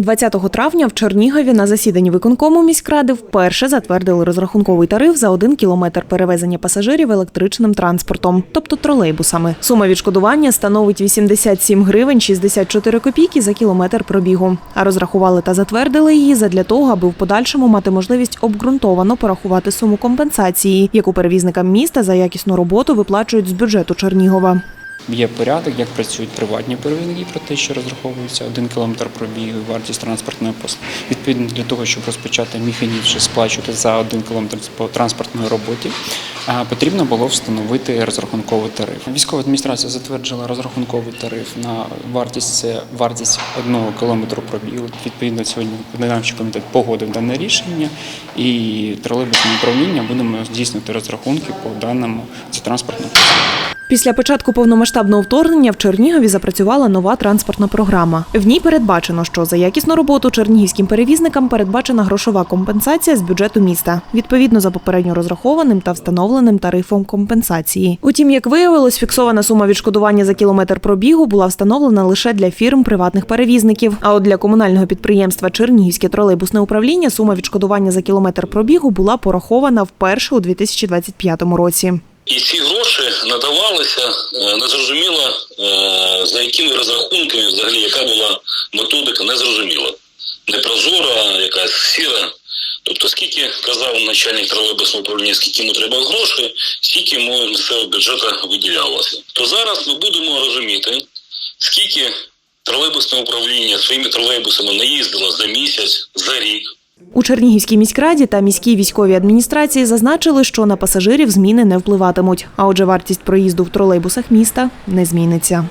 20 травня в Чернігові на засіданні виконкому міськради вперше затвердили розрахунковий тариф за один кілометр перевезення пасажирів електричним транспортом, тобто тролейбусами. Сума відшкодування становить 87 гривень 64 копійки за кілометр пробігу. А розрахували та затвердили її задля того, аби в подальшому мати можливість обґрунтовано порахувати суму компенсації, яку перевізникам міста за якісну роботу виплачують з бюджету Чернігова. Є порядок, як працюють приватні перевізники про те, що розраховується один кілометр пробігу, вартість транспортної послуги. Відповідно для того, щоб розпочати механізм сплачувати за один кілометр по транспортної роботі, потрібно було встановити розрахунковий тариф. Військова адміністрація затверджила розрахунковий тариф на вартість це вартість одного кілометру пробігу. Відповідно, сьогодні виконавчий комітет погодив дане рішення, і тролейбусне управління будемо здійснювати розрахунки по даному за транспортну послугу. Після початку повномасштабного вторгнення в Чернігові запрацювала нова транспортна програма. В ній передбачено, що за якісну роботу чернігівським перевізникам передбачена грошова компенсація з бюджету міста, відповідно за попередньо розрахованим та встановленим тарифом компенсації. Утім, як виявилось, фіксована сума відшкодування за кілометр пробігу була встановлена лише для фірм приватних перевізників. А от для комунального підприємства Чернігівське тролейбусне управління сума відшкодування за кілометр пробігу була порахована вперше у 2025 році. І ці гроші надавалися е, незрозуміло е, за якими розрахунками, взагалі яка була методика, незрозуміла. Непрозора, якась сіра. Тобто, скільки казав начальник тролейбусного управління, скільки йому треба грошей, скільки йому місцевого бюджету виділялося. То зараз ми будемо розуміти, скільки тролейбусне управління своїми тролейбусами наїздило за місяць, за рік. У Чернігівській міськраді та міській військовій адміністрації зазначили, що на пасажирів зміни не впливатимуть. А отже, вартість проїзду в тролейбусах міста не зміниться.